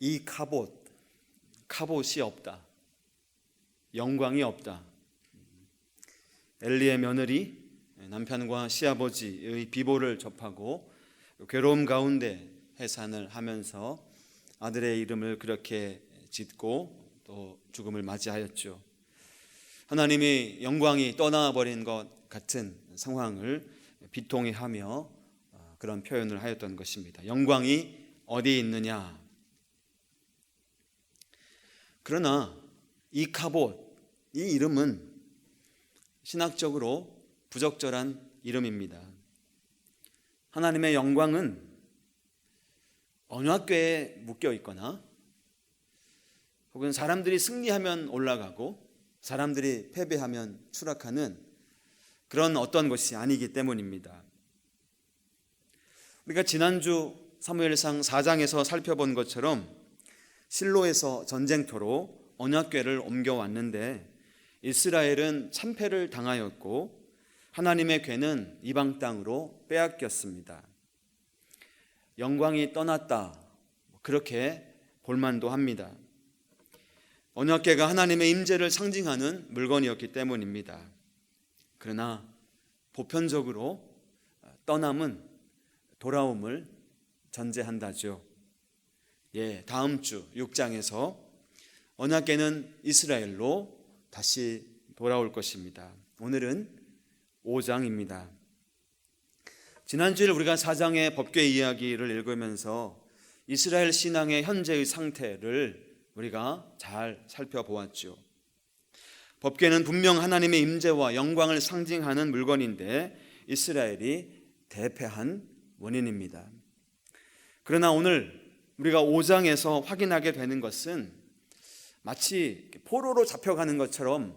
이 카봇, 카봇이 없다. 영광이 없다. 엘리의 며느리 남편과 시아버지의 비보를 접하고 괴로움 가운데 해산을 하면서 아들의 이름을 그렇게 짓고 또 죽음을 맞이하였죠. 하나님이 영광이 떠나버린 것 같은 상황을 비통해하며 어, 그런 표현을 하였던 것입니다. 영광이 어디 있느냐? 그러나 이 카봇 이 이름은 신학적으로 부적절한 이름입니다. 하나님의 영광은 언약궤에 묶여 있거나 혹은 사람들이 승리하면 올라가고 사람들이 패배하면 추락하는 그런 어떤 것이 아니기 때문입니다. 우리가 지난주 사무엘상 4장에서 살펴본 것처럼 실로에서 전쟁터로 언약궤를 옮겨왔는데 이스라엘은 참패를 당하였고 하나님의 궤는 이방 땅으로 빼앗겼습니다. 영광이 떠났다. 그렇게 볼만도 합니다. 언약궤가 하나님의 임재를 상징하는 물건이었기 때문입니다. 그러나 보편적으로 떠남은 돌아옴을 전제한다죠. 예, 다음 주 6장에서 언약궤는 이스라엘로 다시 돌아올 것입니다. 오늘은 5장입니다. 지난주에 우리가 4장의 법궤 이야기를 읽으면서 이스라엘 신앙의 현재의 상태를 우리가 잘 살펴보았죠. 법궤는 분명 하나님의 임재와 영광을 상징하는 물건인데 이스라엘이 대패한 원인입니다. 그러나 오늘 우리가 5장에서 확인하게 되는 것은 마치 포로로 잡혀가는 것처럼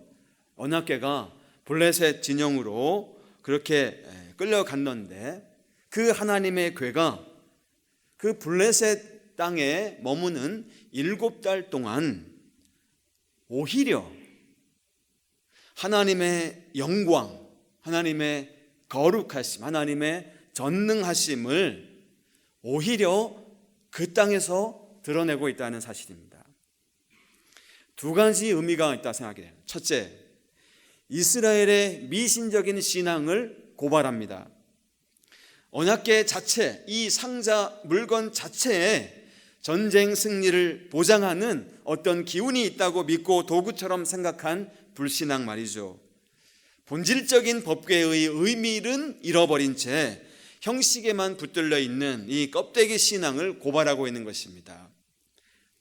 언약궤가 블레셋 진영으로 그렇게 끌려갔는데 그 하나님의 궤가 그 블레셋 땅에 머무는 일곱 달 동안 오히려 하나님의 영광, 하나님의 거룩하심, 하나님의 전능하심을 오히려 그 땅에서 드러내고 있다는 사실입니다. 두 가지 의미가 있다 생각해요. 첫째, 이스라엘의 미신적인 신앙을 고발합니다. 언약계 자체, 이 상자 물건 자체에 전쟁 승리를 보장하는 어떤 기운이 있다고 믿고 도구처럼 생각한 불신앙 말이죠. 본질적인 법궤의 의미는 잃어버린 채 형식에만 붙들려 있는 이 껍데기 신앙을 고발하고 있는 것입니다.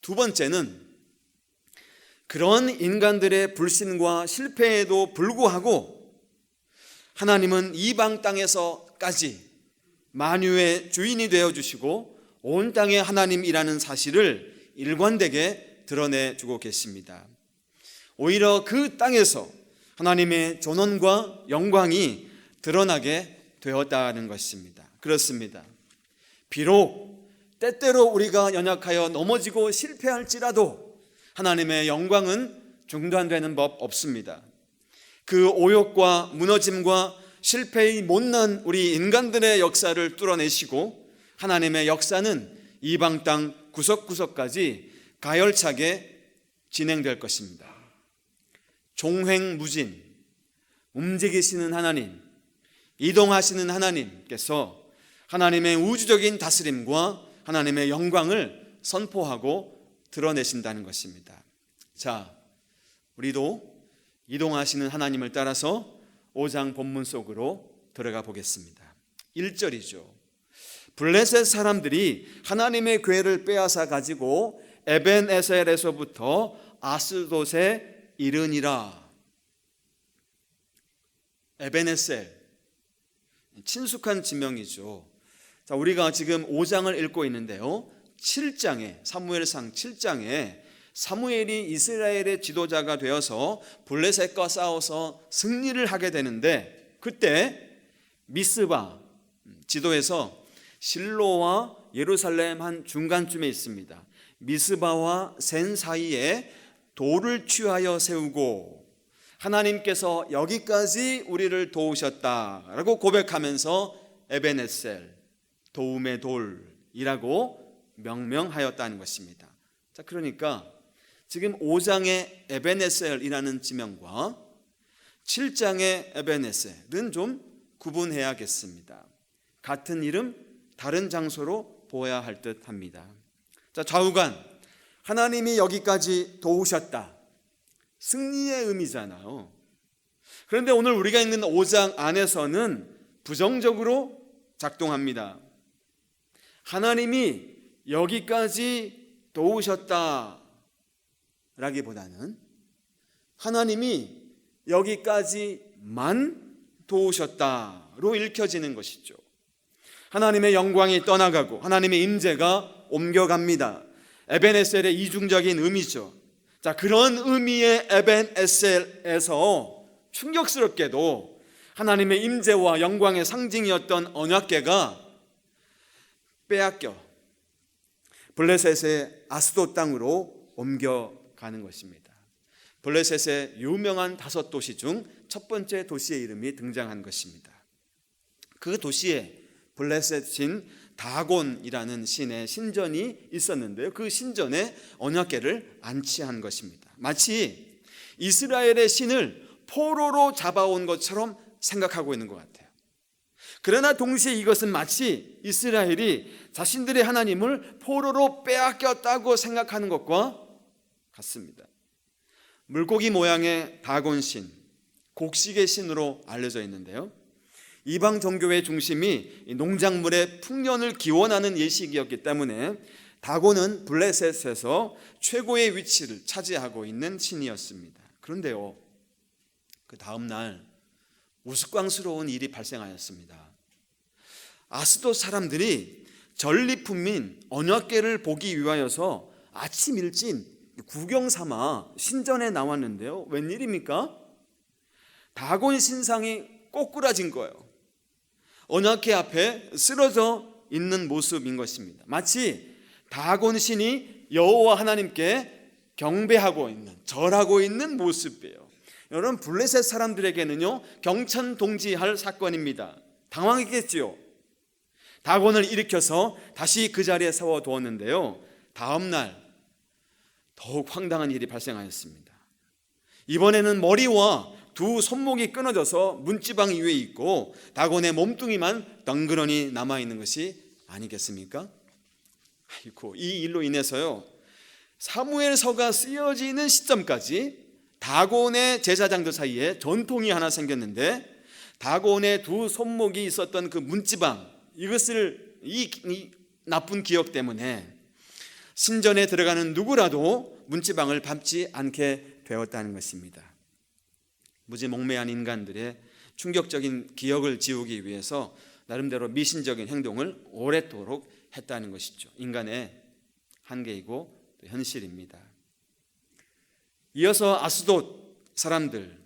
두 번째는 그런 인간들의 불신과 실패에도 불구하고 하나님은 이방 땅에서까지 만유의 주인이 되어 주시고 온 땅의 하나님이라는 사실을 일관되게 드러내 주고 계십니다. 오히려 그 땅에서 하나님의 존엄과 영광이 드러나게 되었다는 것입니다. 그렇습니다. 비록 때때로 우리가 연약하여 넘어지고 실패할지라도 하나님의 영광은 중단되는 법 없습니다. 그 오욕과 무너짐과 실패의 못난 우리 인간들의 역사를 뚫어내시고 하나님의 역사는 이방 땅 구석구석까지 가열차게 진행될 것입니다. 종횡무진 움직이시는 하나님, 이동하시는 하나님께서 하나님의 우주적인 다스림과 하나님의 영광을 선포하고 드러내신다는 것입니다. 자, 우리도 이동하시는 하나님을 따라서 5장 본문 속으로 들어가 보겠습니다. 1절이죠. 블레셋 사람들이 하나님의 궤를 빼앗아 가지고 에벤 에셀에서부터 아스돗에 이르니라. 에벤에셀 친숙한 지명이죠. 자, 우리가 지금 5장을 읽고 있는데요. 7장에 사무엘상 7장에 사무엘이 이스라엘의 지도자가 되어서 블레셋과 싸워서 승리를 하게 되는데 그때 미스바 지도에서 실로와 예루살렘 한 중간쯤에 있습니다. 미스바와 센 사이에 돌을 취하여 세우고 하나님께서 여기까지 우리를 도우셨다라고 고백하면서 에베네셀 도움의 돌이라고 명명하였다는 것입니다. 자, 그러니까 지금 5장의 에베네셀이라는 지명과 7장의 에베네셀은 좀 구분해야겠습니다. 같은 이름, 다른 장소로 보아야 할 듯 합니다. 자, 좌우간. 하나님이 여기까지 도우셨다. 승리의 의미잖아요. 그런데 오늘 우리가 읽는 5장 안에서는 부정적으로 작동합니다. 하나님이 여기까지 도우셨다. 라기보다는 하나님이 여기까지만 도우셨다로 읽혀지는 것이죠. 하나님의 영광이 떠나가고 하나님의 임재가 옮겨갑니다. 에벤에셀의 이중적인 의미죠. 자, 그런 의미의 에벤 에셀에서 충격스럽게도 하나님의 임재와 영광의 상징이었던 언약궤가 빼앗겨 블레셋의 아스도 땅으로 옮겨가는 것입니다. 블레셋의 유명한 다섯 도시 중 첫 번째 도시의 이름이 등장한 것입니다. 그 도시에 블레셋인 다곤이라는 신의 신전이 있었는데요. 그 신전에 언약궤를 안치한 것입니다. 마치 이스라엘의 신을 포로로 잡아온 것처럼 생각하고 있는 것 같아요. 그러나 동시에 이것은 마치 이스라엘이 자신들의 하나님을 포로로 빼앗겼다고 생각하는 것과 같습니다. 물고기 모양의 다곤신, 곡식의 신으로 알려져 있는데요. 이방 종교의 중심이 농작물의 풍년을 기원하는 예식이었기 때문에 다곤은 블레셋에서 최고의 위치를 차지하고 있는 신이었습니다. 그런데요, 그 다음 날 우스꽝스러운 일이 발생하였습니다. 아스도 사람들이 전리품인 언약궤를 보기 위하여서 아침 일진 구경 삼아 신전에 나왔는데요. 웬일입니까? 다곤 신상이 꼬꾸라진 거예요. 언약궤 앞에 쓰러져 있는 모습인 것입니다. 마치 다곤 신이 여호와 하나님께 경배하고 있는 절하고 있는 모습이에요. 여러분 블레셋 사람들에게는요 경천 동지할 사건입니다. 당황했겠지요. 다곤을 일으켜서 다시 그 자리에 세워 두었는데요. 다음 날 더욱 황당한 일이 발생하였습니다. 이번에는 머리와 두 손목이 끊어져서 문지방 위에 있고 다곤의 몸뚱이만 덩그러니 남아 있는 것이 아니겠습니까? 아이고 이 일로 인해서요 사무엘서가 쓰여지는 시점까지 다곤의 제사장들 사이에 전통이 하나 생겼는데 다곤의 두 손목이 있었던 그 문지방 이것을 이, 이 나쁜 기억 때문에 신전에 들어가는 누구라도 문지방을 밟지 않게 되었다는 것입니다. 무지몽매한 인간들의 충격적인 기억을 지우기 위해서 나름대로 미신적인 행동을 오랫도록 했다는 것이죠. 인간의 한계이고 현실입니다. 이어서 아스돗 사람들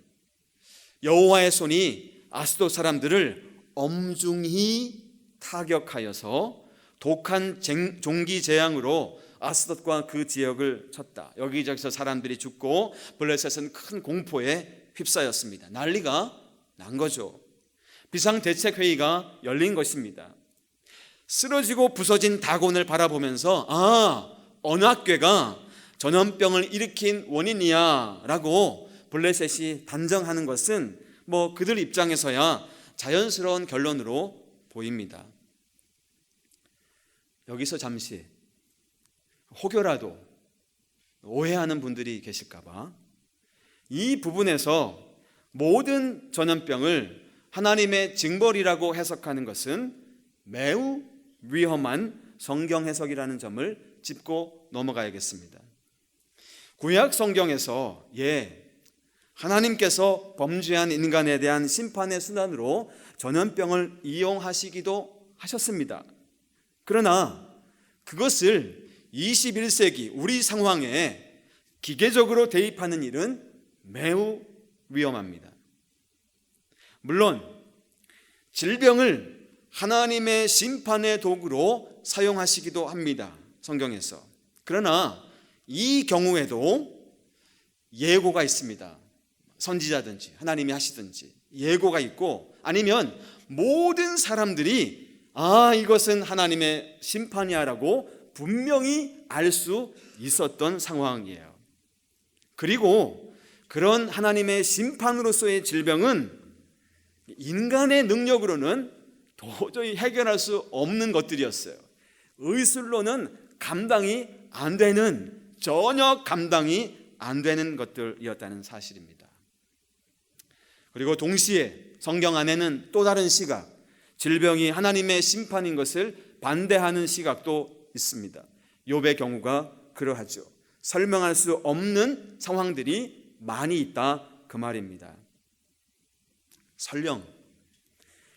여호와의 손이 아스돗 사람들을 엄중히 타격하여서 독한 종기 재앙으로 아스돗과 그 지역을 쳤다. 여기저기서 사람들이 죽고 블레셋은 큰 공포에 휩싸였습니다. 난리가 난 거죠. 비상대책회의가 열린 것입니다. 쓰러지고 부서진 다곤을 바라보면서 아 언약궤가 전염병을 일으킨 원인이야 라고 블레셋이 단정하는 것은 뭐 그들 입장에서야 자연스러운 결론으로 보입니다. 여기서 잠시 혹여라도 오해하는 분들이 계실까봐 이 부분에서 모든 전염병을 하나님의 징벌이라고 해석하는 것은 매우 위험한 성경 해석이라는 점을 짚고 넘어가야겠습니다. 구약 성경에서 예 하나님께서 범죄한 인간에 대한 심판의 수단으로 전염병을 이용하시기도 하셨습니다. 그러나 그것을 21세기 우리 상황에 기계적으로 대입하는 일은 매우 위험합니다. 물론 질병을 하나님의 심판의 도구로 사용하시기도 합니다. 성경에서. 그러나 이 경우에도 예고가 있습니다. 선지자든지 하나님이 하시든지 예고가 있고 아니면 모든 사람들이 아 이것은 하나님의 심판이야라고 분명히 알 수 있었던 상황이에요. 그리고 그런 하나님의 심판으로서의 질병은 인간의 능력으로는 도저히 해결할 수 없는 것들이었어요. 의술로는 감당이 안 되는 전혀 감당이 안 되는 것들이었다는 사실입니다. 그리고 동시에 성경 안에는 또 다른 시각, 질병이 하나님의 심판인 것을 반대하는 시각도 있습니다. 욥의 경우가 그러하죠. 설명할 수 없는 상황들이 많이 있다 그 말입니다. 설령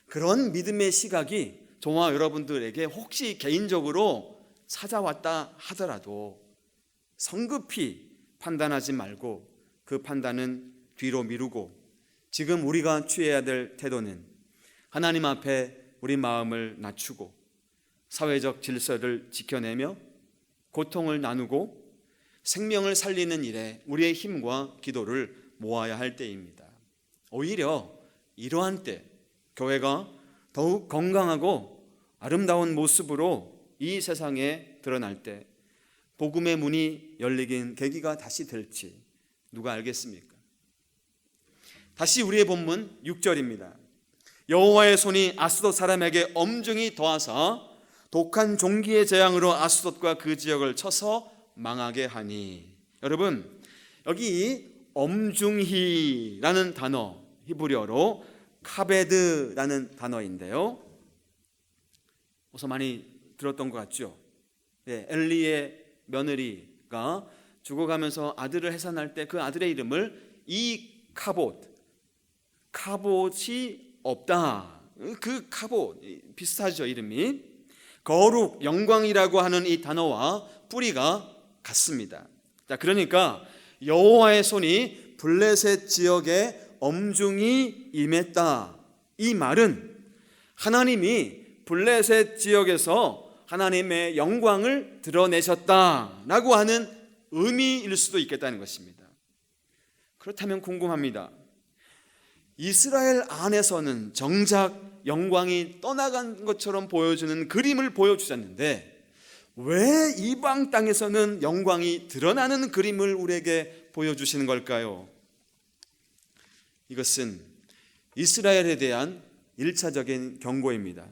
그런 믿음의 시각이 저와 여러분들에게 혹시 개인적으로 찾아왔다 하더라도 성급히 판단하지 말고 그 판단은 뒤로 미루고 지금 우리가 취해야 될 태도는 하나님 앞에 우리 마음을 낮추고 사회적 질서를 지켜내며 고통을 나누고 생명을 살리는 일에 우리의 힘과 기도를 모아야 할 때입니다. 오히려 이러한 때 교회가 더욱 건강하고 아름다운 모습으로 이 세상에 드러날 때 복음의 문이 열리긴 계기가 다시 될지 누가 알겠습니까? 다시 우리의 본문 6절입니다. 여호와의 손이 아스돗 사람에게 엄중히 더하사 독한 종기의 재앙으로 아스돗과 그 지역을 쳐서 망하게 하니 여러분 여기 엄중히라는 단어 히브리어로 카베드라는 단어인데요. 어서 많이 들었던 것 같죠? 네, 엘리의 며느리가 죽어가면서 아들을 해산할 때 그 아들의 이름을 이 카봇, 카봇이 없다. 그 카봇 비슷하죠 이름이 거룩 영광이라고 하는 이 단어와 뿌리가 같습니다. 자 그러니까 여호와의 손이 블레셋 지역에 엄중히 임했다. 이 말은 하나님이 블레셋 지역에서 하나님의 영광을 드러내셨다라고 하는 의미일 수도 있겠다는 것입니다. 그렇다면 궁금합니다. 이스라엘 안에서는 정작 영광이 떠나간 것처럼 보여주는 그림을 보여주셨는데 왜 이방 땅에서는 영광이 드러나는 그림을 우리에게 보여주시는 걸까요? 이것은 이스라엘에 대한 일차적인 경고입니다.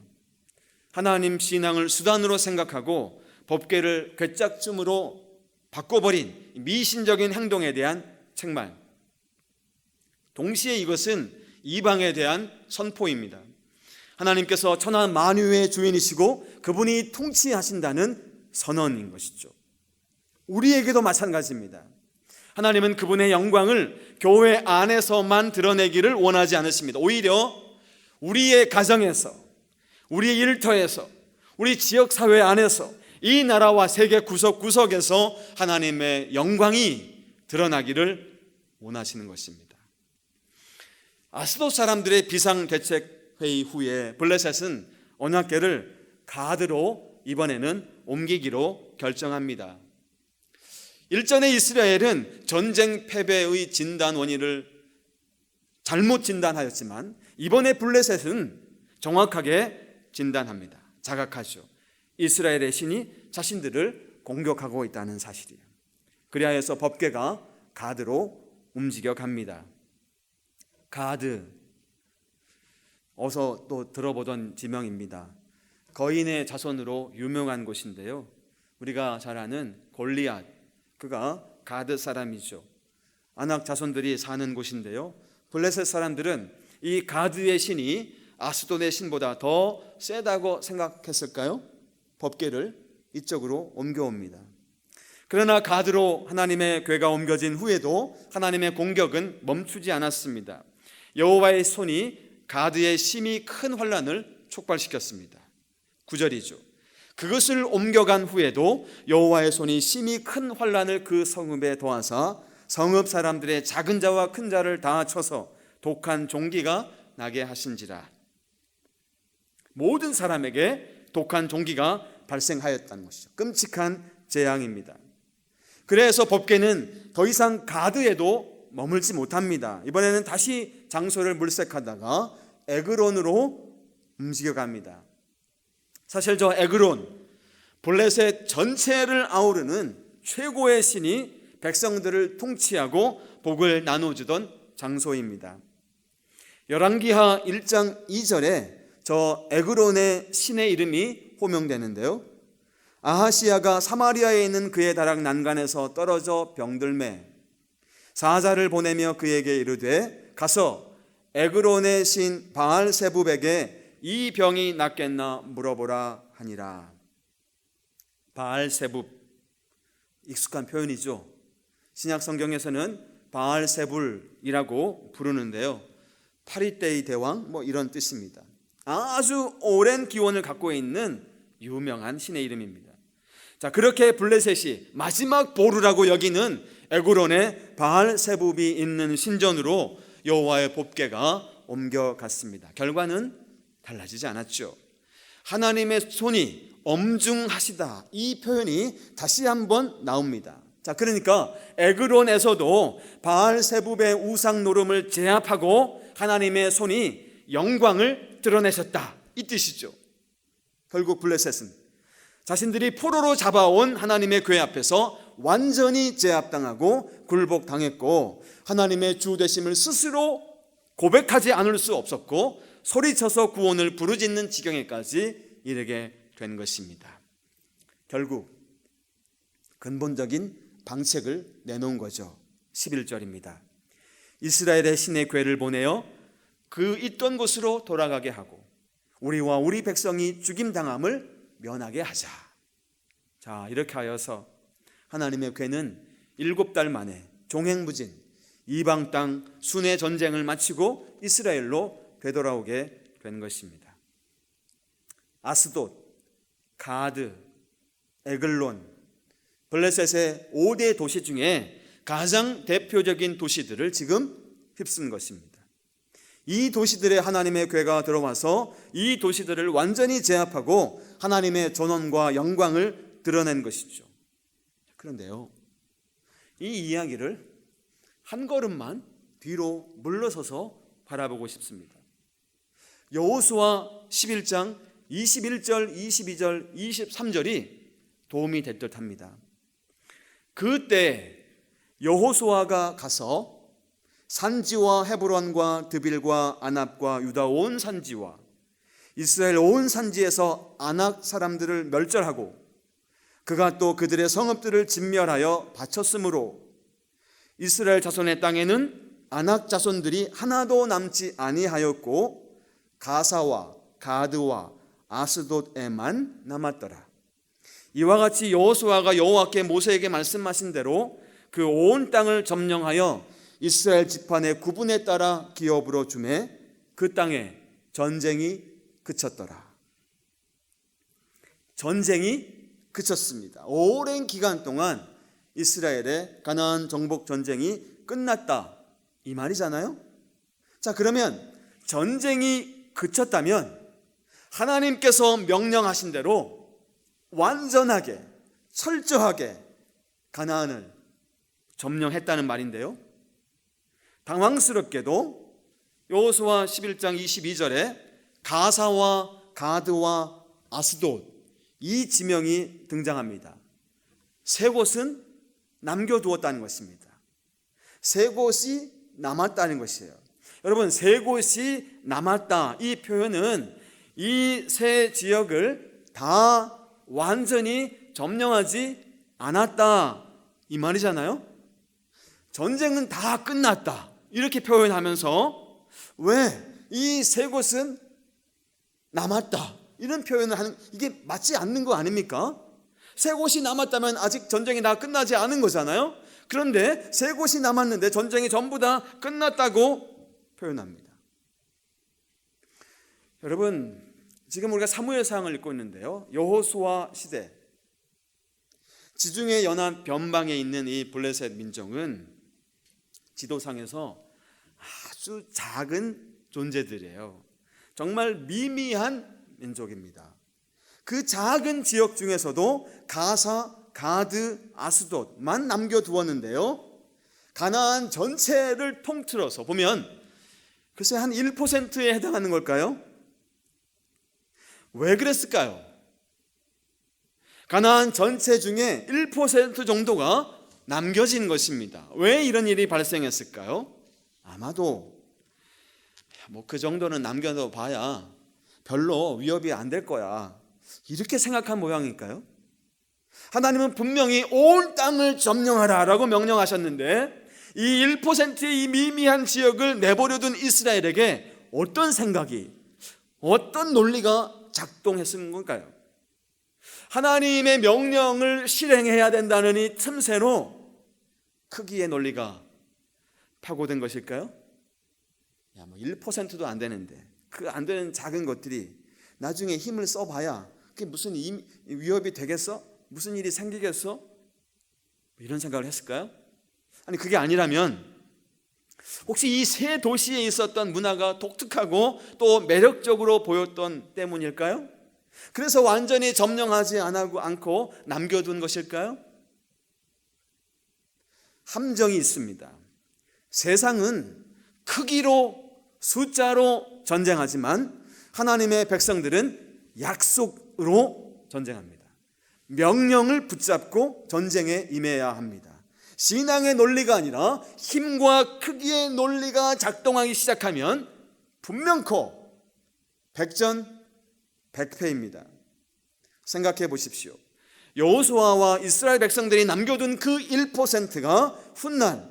하나님 신앙을 수단으로 생각하고 법계를 괴짝춤으로 바꿔버린 미신적인 행동에 대한 책망. 동시에 이것은 이방에 대한 선포입니다. 하나님께서 천하 만유의 주인이시고 그분이 통치하신다는 선언인 것이죠. 우리에게도 마찬가지입니다. 하나님은 그분의 영광을 교회 안에서만 드러내기를 원하지 않으십니다. 오히려 우리의 가정에서, 우리의 일터에서, 우리 지역 사회 안에서 이 나라와 세계 구석구석에서 하나님의 영광이 드러나기를 원하시는 것입니다. 아스도 사람들의 비상 대책 회의 후에 블레셋은 언약궤를 가드로 이번에는 옮기기로 결정합니다. 일전에 이스라엘은 전쟁 패배의 진단 원인을 잘못 진단하였지만 이번에 블레셋은 정확하게 진단합니다. 자각하죠. 이스라엘의 신이 자신들을 공격하고 있다는 사실이에요. 그리하여서 법궤가 가드로 움직여 갑니다. 가드 어서 또 들어보던 지명입니다. 거인의 자손으로 유명한 곳인데요. 우리가 잘 아는 골리앗 그가 가드 사람이죠. 아낙 자손들이 사는 곳인데요. 블레셋 사람들은 이 가드의 신이 아스돈의 신보다 더 세다고 생각했을까요? 법계를 이쪽으로 옮겨옵니다. 그러나 가드로 하나님의 괴가 옮겨진 후에도 하나님의 공격은 멈추지 않았습니다. 여호와의 손이 가드의 심히 큰 환란을 촉발시켰습니다. 9절이죠. 그것을 옮겨간 후에도 여호와의 손이 심히 큰 환란을 그 성읍에 더하사 성읍 사람들의 작은 자와 큰 자를 다 쳐서 독한 종기가 나게 하신지라. 모든 사람에게 독한 종기가 발생하였다는 것이죠. 끔찍한 재앙입니다. 그래서 법계는 더 이상 가드에도 머물지 못합니다. 이번에는 다시 장소를 물색하다가 에그론으로 움직여 갑니다. 사실 저 에그론 블레셋 전체를 아우르는 최고의 신이 백성들을 통치하고 복을 나눠주던 장소입니다. 열왕기하 1장 2절에 저 에그론의 신의 이름이 호명되는데요. 아하시아가 사마리아에 있는 그의 다락 난간에서 떨어져 병들매 사자를 보내며 그에게 이르되 가서 에그론의 신 바알세붑에게 이 병이 낫겠나 물어보라 하니라. 바알세붑 익숙한 표현이죠. 신약 성경에서는 바알세불이라고 부르는데요. 파리떼의 대왕 뭐 이런 뜻입니다. 아주 오랜 기원을 갖고 있는 유명한 신의 이름입니다. 자, 그렇게 블레셋이 마지막 보루라고 여기는 에그론의 바알세붑이 있는 신전으로 여호와의 법궤가 옮겨갔습니다. 결과는 달라지지 않았죠. 하나님의 손이 엄중하시다. 이 표현이 다시 한번 나옵니다. 자, 그러니까 에그론에서도 바알세붑의 우상 노름을 제압하고 하나님의 손이 영광을 드러내셨다. 이 뜻이죠. 결국 블레셋은 자신들이 포로로 잡아온 하나님의 궤 앞에서 완전히 제압당하고 굴복당했고 하나님의 주 되심을 스스로 고백하지 않을 수 없었고 소리쳐서 구원을 부르짖는 지경에까지 이르게 된 것입니다. 결국 근본적인 방책을 내놓은 거죠. 11절입니다. 이스라엘의 신의 궤를 보내어 그 있던 곳으로 돌아가게 하고 우리와 우리 백성이 죽임 당함을 면하게 하자. 자, 이렇게 하여서 하나님의 궤는 일곱 달 만에 종행무진 이방 땅 순회 전쟁을 마치고 이스라엘로 되돌아오게 된 것입니다. 아스돗, 가드, 에글론, 블레셋의 5대 도시 중에 가장 대표적인 도시들을 지금 휩쓴 것입니다. 이 도시들의 하나님의 궤가 들어와서 이 도시들을 완전히 제압하고 하나님의 전원과 영광을 드러낸 것이죠. 그런데요, 이 이야기를 한 걸음만 뒤로 물러서서 바라보고 싶습니다. 여호수아 11장 21절, 22절, 23절이 도움이 될 듯합니다. 그때 여호수아가 가서 산지와 헤브론과 드빌과 아납과 유다 온 산지와 이스라엘 온 산지에서 아낙 사람들을 멸절하고 그가 또 그들의 성읍들을 진멸하여 바쳤으므로 이스라엘 자손의 땅에는 아낙 자손들이 하나도 남지 아니하였고 가사와 가드와 아스돗에만 남았더라. 이와 같이 여호수아가 여호와께 모세에게 말씀하신 대로 그 온 땅을 점령하여 이스라엘 지판의 구분에 따라 기업으로 주매 그 땅에 전쟁이 그쳤더라. 전쟁이 그쳤습니다. 오랜 기간 동안 이스라엘의 가나안 정복 전쟁이 끝났다. 이 말이잖아요. 자, 그러면 전쟁이 그쳤다면 하나님께서 명령하신 대로 완전하게 철저하게 가나안을 점령했다는 말인데요. 당황스럽게도 여호수아 11장 22절에 가사와 가드와 아스돗 이 지명이 등장합니다. 세 곳은 남겨두었다는 것입니다. 세 곳이 남았다는 것이에요. 여러분, 세 곳이 남았다. 이 표현은 이 세 지역을 다 완전히 점령하지 않았다. 이 말이잖아요. 전쟁은 다 끝났다. 이렇게 표현하면서 왜 이 세 곳은 남았다. 이런 표현을 하는 이게 맞지 않는 거 아닙니까? 세 곳이 남았다면 아직 전쟁이 다 끝나지 않은 거잖아요. 그런데 세 곳이 남았는데 전쟁이 전부 다 끝났다고 표현합니다. 여러분, 지금 우리가 사무엘상을 읽고 있는데요. 여호수아 시대 지중해 연안 변방에 있는 이 블레셋 민족은 지도상에서 아주 작은 존재들이에요. 정말 미미한 민족입니다. 그 작은 지역 중에서도 가사, 가드, 아스돗만 남겨두었는데요. 가나안 전체를 통틀어서 보면 글쎄 한 1%에 해당하는 걸까요? 왜 그랬을까요? 가나안 전체 중에 1% 정도가 남겨진 것입니다. 왜 이런 일이 발생했을까요? 아마도 뭐 그 정도는 남겨둬 봐야 별로 위협이 안 될 거야. 이렇게 생각한 모양일까요? 하나님은 분명히 온 땅을 점령하라라고 명령하셨는데 이 1%의 이 미미한 지역을 내버려둔 이스라엘에게 어떤 생각이 어떤 논리가 작동했은 걸까요? 하나님의 명령을 실행해야 된다는 이 틈새로 크기의 논리가 파고든 것일까요? 야, 뭐 1%도 안 되는데 그 안 되는 작은 것들이 나중에 힘을 써봐야 그게 무슨 임- 위협이 되겠어? 무슨 일이 생기겠어? 이런 생각을 했을까요? 아니 그게 아니라면 혹시 이 세 도시에 있었던 문화가 독특하고 또 매력적으로 보였던 때문일까요? 그래서 완전히 점령하지 않고 남겨둔 것일까요? 함정이 있습니다. 세상은 크기로 숫자로 전쟁하지만 하나님의 백성들은 약속으로 전쟁합니다. 명령을 붙잡고 전쟁에 임해야 합니다. 신앙의 논리가 아니라 힘과 크기의 논리가 작동하기 시작하면 분명코 백전 백패입니다. 생각해 보십시오. 여호수아와 이스라엘 백성들이 남겨둔 그 1%가 훗날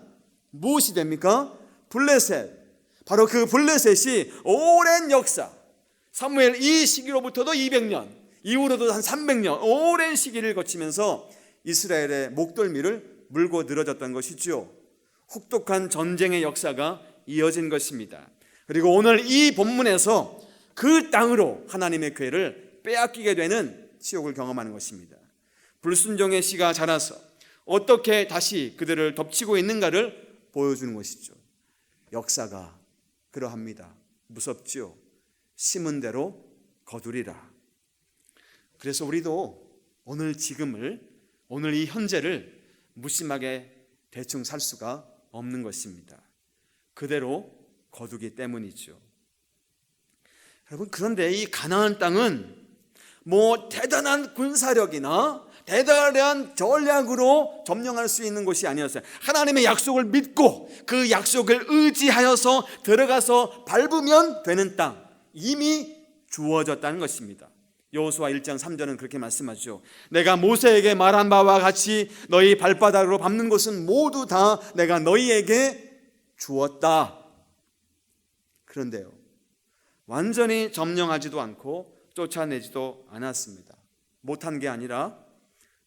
무엇이 됩니까? 블레셋. 바로 그 블레셋이 오랜 역사. 사무엘 이 시기로부터도 200년, 이후로도 한 300년, 오랜 시기를 거치면서 이스라엘의 목덜미를 물고 늘어졌던 것이죠. 혹독한 전쟁의 역사가 이어진 것입니다. 그리고 오늘 이 본문에서 그 땅으로 하나님의 괴를 빼앗기게 되는 치욕을 경험하는 것입니다. 불순종의 씨가 자라서 어떻게 다시 그들을 덮치고 있는가를 보여주는 것이죠. 역사가 그러합니다. 무섭지요. 심은 대로 거두리라. 그래서 우리도 오늘 지금을 오늘 이 현재를 무심하게 대충 살 수가 없는 것입니다. 그대로 거두기 때문이죠. 여러분 그런데 이 가나안 땅은 뭐 대단한 군사력이나 대단한 전략으로 점령할 수 있는 곳이 아니었어요. 하나님의 약속을 믿고 그 약속을 의지하여서 들어가서 밟으면 되는 땅 이미 주어졌다는 것입니다. 여호수아 1장 3절은 그렇게 말씀하죠. 내가 모세에게 말한 바와 같이 너희 발바닥으로 밟는 곳은 모두 다 내가 너희에게 주었다. 그런데요. 완전히 점령하지도 않고 쫓아내지도 않았습니다. 못한 게 아니라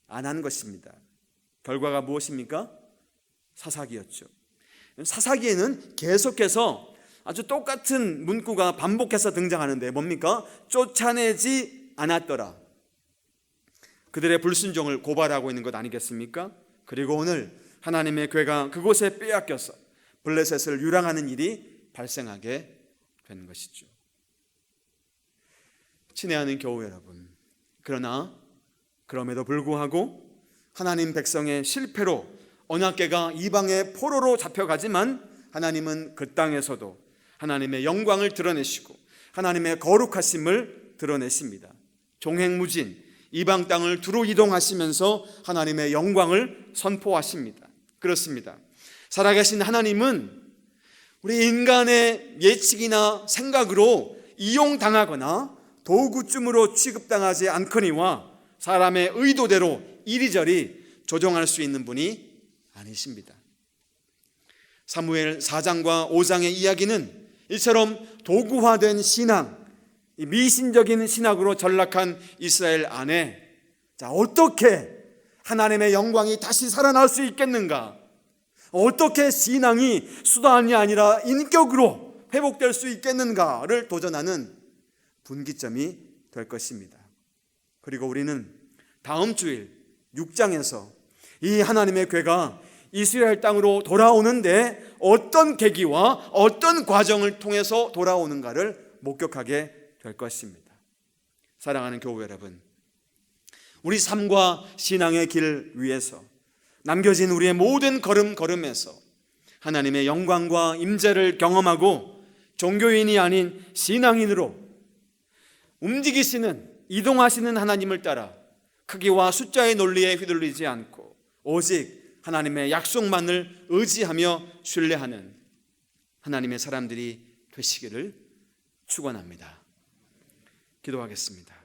안 한 것입니다. 결과가 무엇입니까? 사사기였죠. 사사기에는 계속해서 아주 똑같은 문구가 반복해서 등장하는데 뭡니까? 쫓아내지 않았더라. 그들의 불순종을 고발하고 있는 것 아니겠습니까? 그리고 오늘 하나님의 괴가 그곳에 빼앗겨서 블레셋을 유랑하는 일이 발생하게 된 것이죠. 친애하는 교우 여러분. 그러나 그럼에도 불구하고 하나님 백성의 실패로 언약궤가 이방의 포로로 잡혀가지만 하나님은 그 땅에서도 하나님의 영광을 드러내시고 하나님의 거룩하심을 드러내십니다. 종행무진 이방 땅을 두루 이동하시면서 하나님의 영광을 선포하십니다. 그렇습니다. 살아계신 하나님은 우리 인간의 예측이나 생각으로 이용당하거나 도구쯤으로 취급당하지 않거니와 사람의 의도대로 이리저리 조정할 수 있는 분이 아니십니다. 사무엘 4장과 5장의 이야기는 이처럼 도구화된 신앙, 미신적인 신학으로 전락한 이스라엘 안에 자, 어떻게 하나님의 영광이 다시 살아날 수 있겠는가? 어떻게 신앙이 수단이 아니라 인격으로 회복될 수 있겠는가를 도전하는 분기점이 될 것입니다. 그리고 우리는 다음 주일 6장에서 이 하나님의 괴가 이스라엘 땅으로 돌아오는데 어떤 계기와 어떤 과정을 통해서 돌아오는가를 목격하게 될 것입니다. 사랑하는 교우 여러분, 우리 삶과 신앙의 길 위에서 남겨진 우리의 모든 걸음 걸음에서 하나님의 영광과 임재를 경험하고 종교인이 아닌 신앙인으로 움직이시는 이동하시는 하나님을 따라 크기와 숫자의 논리에 휘둘리지 않고 오직 하나님의 약속만을 의지하며 신뢰하는 하나님의 사람들이 되시기를 축원합니다. 기도하겠습니다.